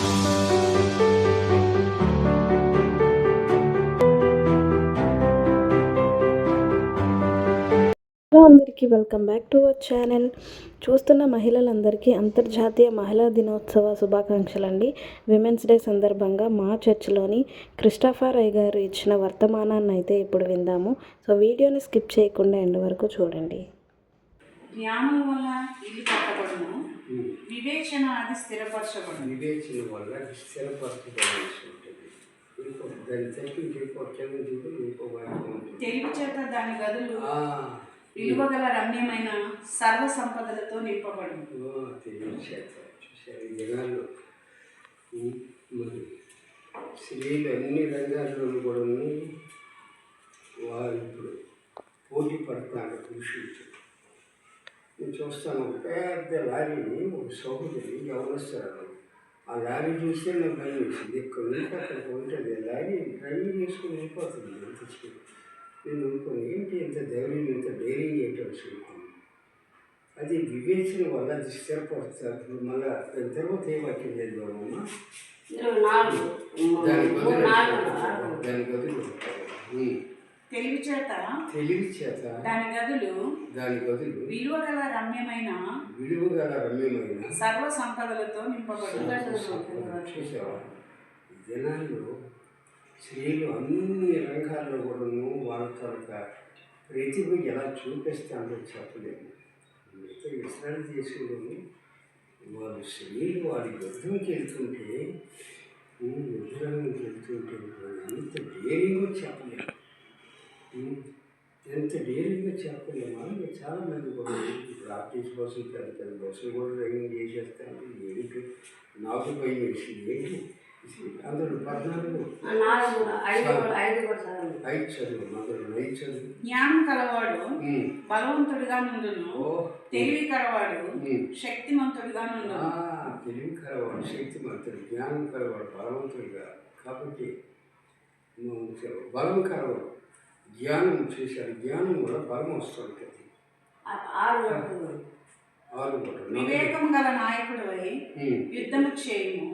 Hello అందరికీ welcome back to our channel. చూస్తున్న మహిళలందరికీ అంతర్జాతీయ మహిళా దినోత్సవ శుభాకాంక్షలు అండి విమెన్స్ డే సందర్భంగా మా చర్చిలోని క్రిస్టఫర్ రై గారు ఇచ్చిన వర్తమానాన్ని అయితే ఇప్పుడు విందాము. సో వీడియోని స్కిప్ చేయకుండా ఎండ్ వరకు చూడండి. జ్ఞానం వల్ల వివేచన అది స్థిరపరచబడును వివేచన వల్ల స్థిరపరచబడాల్సి ఉంటుంది. ఇంకో దాని కింద తెలివి చేత దాని గదులు విలువగల రమ్యమైన సర్వ సంపదలతో నింపబడును ఓ, తెలివి చేత ఉమ్, మరి స్త్రీలు అన్ని రంగాల్లోనూ కూడా వారు ఇప్పుడు పోటీ పడుతున్నారు పురుషులతో నేను చూస్తాను. పెద్ద లారీని ఒక సహోదరి గమనిస్తారు ఆ లారీ చూస్తే నాకు భయం వేసింది. ఇక్కడ నుంచి అక్కడికి ఉంటుంది. లారీ డ్రైవింగ్ చేసుకుని వెళ్ళిపోతుంది. స్పీడ్ నేను అనుకోను ఏంటి ఇంత ధైర్యం ఇంత ధైర్యం ఏంటో అనుకున్నాను. అది వివేచన వల్ల అది స్థిరపరుస్తారు. మళ్ళీ దాని తర్వాత ఏ వాక్యం చదివామమ్మా దాని బదులు దాని బదులు తెలివి చేత తెలివి చేత దాని గదులు దాని బదులు విలువగల రమ్యమైన విలువ గల రమ్యమైన సర్వ సంపదలతో ఈ జనాల్లో స్త్రీలు అన్ని రంగాల్లో కూడాను వాళ్ళ తాలూకా ప్రతిభ ఎలా చూపిస్తారో చెప్పలేము. మిగతా ఇస్రాయల్ దేశంలోని వాళ్ళు స్త్రీలు వాళ్ళ యుద్ధంకి వెళ్తుంటే యుద్ధంకి వెళ్తుంటే ఎంత ధైర్యంగా చెప్పలేము. ఎంత ధైర్యంగా చెప్పలేము అలాగే చాలామంది కూడా ఇప్పుడు ఆర్టీసీ బస్సులు పెద్ద పెద్ద బస్సులు కూడా డ్రైవింగ్ చేసేస్తాను ఏంటి? నాకు భయం వేసింది ఏంటి? అందులో పద్నాలుగు. ఐదు చదువు మొదలు ఐదు చదువు జ్ఞానం కలవాడు బలవంతుడిగా నుండును. తెలివి కలవాడు. శక్తిమంతుడిగా నుండును. తెలివి కలవాడు శక్తిమంతుడు జ్ఞానం కలవాడు బలవంతుడిగా. కాబట్టి బలం కలవాడు. జ్ఞానం చేశాడు. జ్ఞానం కూడా బలం కూడా వివేకం గల నాయకుడు ఉమ్, యుద్ధము చేయము.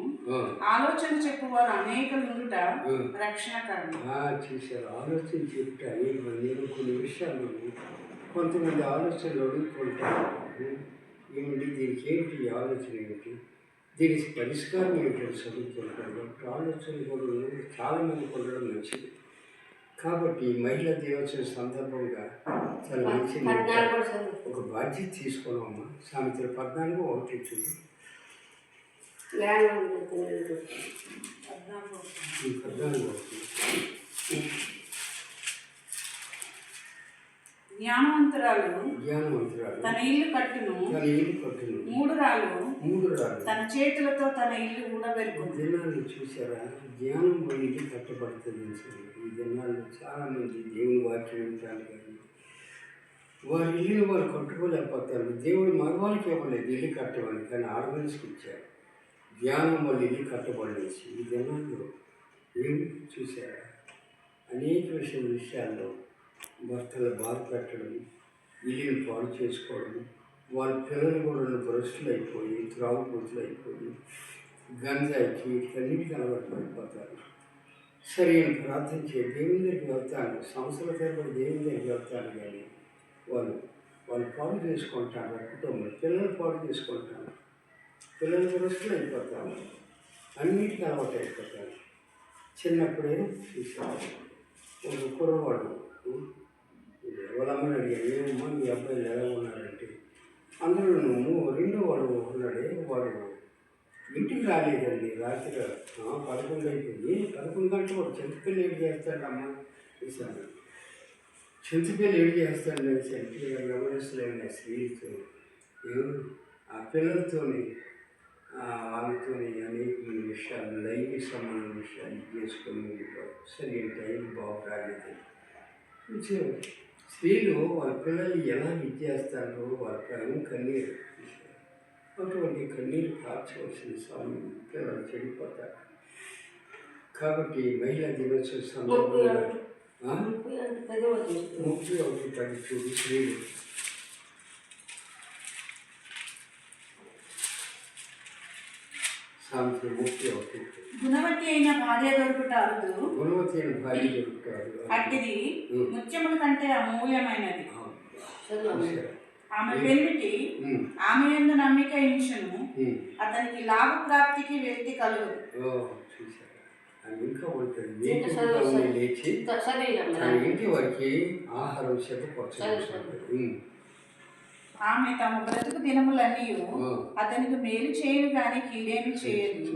ఆలోచన చెప్పువారు అనేకలు ఉండుట ఉమ్. రక్షణకరం ఆ, చేశారు. ఆలోచన చెప్తే అనేక మంది నేను కొన్ని విషయాలు కొంతమంది ఆలోచనలు అడుగుతుంటారు. ఏమిటి దీనికి ఏమిటి ఈ ఆలోచన ఏమిటి? దీనికి పరిష్కారం ఏమిటి చదువుతుంటారు కాబట్టి ఆలోచన కూడా చాలామంది ఉండడం మంచిది. కాబట్టి ఈ మహిళా దినోత్సవం సందర్భంగా చాలా మంచి ఒక బాధ్యత తీసుకున్నామమ్మా సామెతలు పద్నాలుగు ఒకటి చూడు. ఈ పద్నాలుగు ఒకటి. జ్ఞానవంతురాలు. జ్ఞానవంతురాలు. తన ఇల్లు కట్టును. తన ఇల్లు కట్టును. మూడు రాళ్ళు. మూడు రాళ్ళు. తన చేతులతో తన ఇల్లు ఊడబెరుకుంది జనాలు చూసారా జ్ఞానం అనేది కట్టబడుతుంది. ఈ జనాలు చాలామంది దేవుని వాక్యం వింటారు కానీ వారి ఇల్లు వారు కట్టుకోలేకపోతారు. దేవుడు మగవాళ్ళకి ఇవ్వలేదు ఇల్లు కట్టమని కానీ ఆడమనిషికి ఇచ్చారు. జ్ఞానం వాళ్ళు ఇల్లు కట్టబడేసి ఈ జనాలు ఏమి చూసారా అనేక విషయం విషయాల్లో భర్తల బాధ పెట్టడం ఇల్లుని పాడు చేసుకోవడం వాళ్ళ పిల్లలు కూడా భ్రష్టులు అయిపోయి త్రాగుబోతులు అయిపోయి గంజాయికి వీటికన్నిటికీ అలవాటు పడిపోతారు సరే నేను ప్రార్థన చేయ దేవుని దగ్గరికి వెళ్తాను సంవత్సరాల తరబడి దేవుని దగ్గరికి వెళ్తాను కానీ వాళ్ళు వాళ్ళు పాడు చేసుకుంటారు కుటుంబం పిల్లలు పాడు చేసుకుంటారు. పిల్లలు భ్రష్టులు అయిపోతారు అన్నిటికీ అలవాటు అయిపోతారు చిన్నప్పుడే చూసాను ఒక కుర్రవాడు ఎవరమ్మని అడిగాను ఏమమ్మా మీ అబ్బాయిలు ఎలా ఉన్నారంటే అందులో నువ్వు రెండో వాడు ఉన్నాడే వాడు ఇంటికి రాలేదండి రాత్రి పదకొండు అయిపోయింది. పదకొండు గంటలు వాడు చింతపిల్లి ఏడు చేస్తాడమ్మా? చూశాను. చింతపిల్లి ఏడు చేస్తాడు అంటే గమనిస్తలేని స్త్రీలతో. ఏం ఆ పిల్లలతోని ఆ, వాళ్ళతోని అనేక విషయాలు లైంగిక సంబంధం విషయాలు ఇది చేసుకొని సరైన టైం బాగు రాలేదు. కొంచెం స్త్రీలు వాళ్ళ పిల్లల్ని ఎలా విద్యేస్తారో వాళ్ళ పిల్లలు కన్నీరు అటువంటి కన్నీరు కార్చవలసిన సమయం పిల్లలు చెడిపోతారు కాబట్టి మహిళా దినోత్సవ సందర్భంగా? ముప్పై ఒకటి పది చూడు స్త్రీలు ముప్పై ఒకటి గుణవతి అయిన భార్య దొరుకుట అరుదు. గుణవతి అయిన భార్య దొరుకుతారు అట్టిది ముత్యముల కంటే అమూల్యమైనది? ఆమె పెనిమిటి ఉమ్, ఆమె ఎందు నమ్మిక ఇంచును. అతనికి లాభ ప్రాప్తికి వ్యక్తి కలుగు ఇంకా ఉంటుంది. లేచి ఇంటి వారికి ఆహారం సిద్ధపరచాలి ఆమె తమ బ్రతుకు దినములన్నీ అతనికి మేలు చేయను కానీ కీడేమి చేయదు.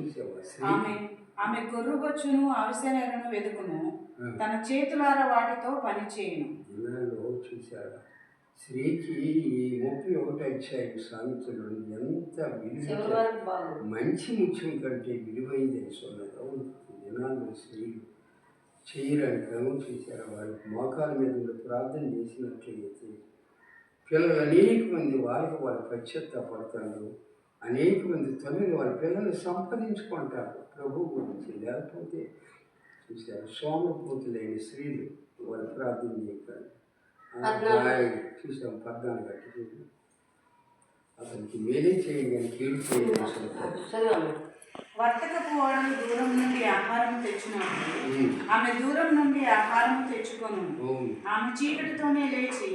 ఆమె ఆమె గొర్రుబొచ్చును అవసరాలను వెతుకును తన చేతులార వాటితో పని చేయను. చూసారా స్త్రీకి ఈ ముప్పై ఇచ్చాయి అధ్యాయం సామెతలు ఎంత విలువ మంచి ముఖ్యం కంటే విలువైందని సొన్నదా జనాలు స్త్రీలు చేయడానికి క్రమం చేశారు. వారికి మోకాల మీద ప్రార్థన చేసినట్లయితే పిల్లలు అనేక మంది వాళ్ళకి వాళ్ళు పశ్చాత్తాపడతారు. అనేక మంది తల్లులు వాళ్ళ పిల్లల్ని సంపాదించుకుంటారు. ప్రభు గురించి లేకపోతే చూశారు? సోమపూతులైన స్త్రీలు వాళ్ళు ప్రార్థన చేయగలరు చూసాం పద్నాలుగు. గట్టి అతనికి మేలే చేయండి కీడు చేయండి వర్తకపు ఓడలు దూరం నుండి ఆహారం తెచ్చినప్పుడు ఉమ్. ఆమె దూరం నుండి ఆహారం తెచ్చుకొను ఆమె చీకటితోనే లేచి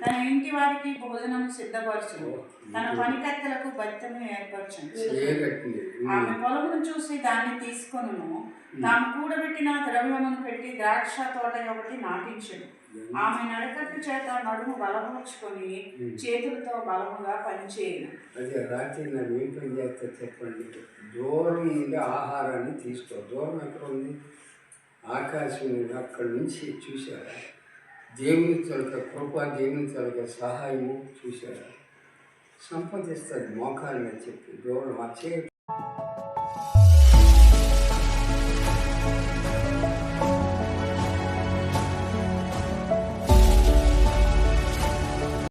తన ఇంటి వారికి భోజనం సిద్ధపరచు తన పనికత్తెలకు భత్యము ఏర్పరచు చేయగట్టింది ఆమె పొలమును చూసి దాన్ని తీసుకొనును తాము కూడబెట్టిన ద్రవ్యమును పెట్టి ద్రాక్ష తోట ఒకటి నాటించను. ఆమె నడకట్టు చేత నడుము బలపరుచుకొని చేతులతో బలముగా పనిచేయను. అదే రాత్రి నన్ను ఏం పని చేస్తా చెప్పండి? దూరం నుండి ఆహారాన్ని తీసుకో. దూరం ఎక్కడ ఉంది? ఆకాశం అక్కడి నుంచి చూసారా దేవుని తొలక కృప దేవుని తొలక సహాయము చూసారా సంపాదిస్తుంది మోకాలు మీద చెప్పి. దూరం వచ్చే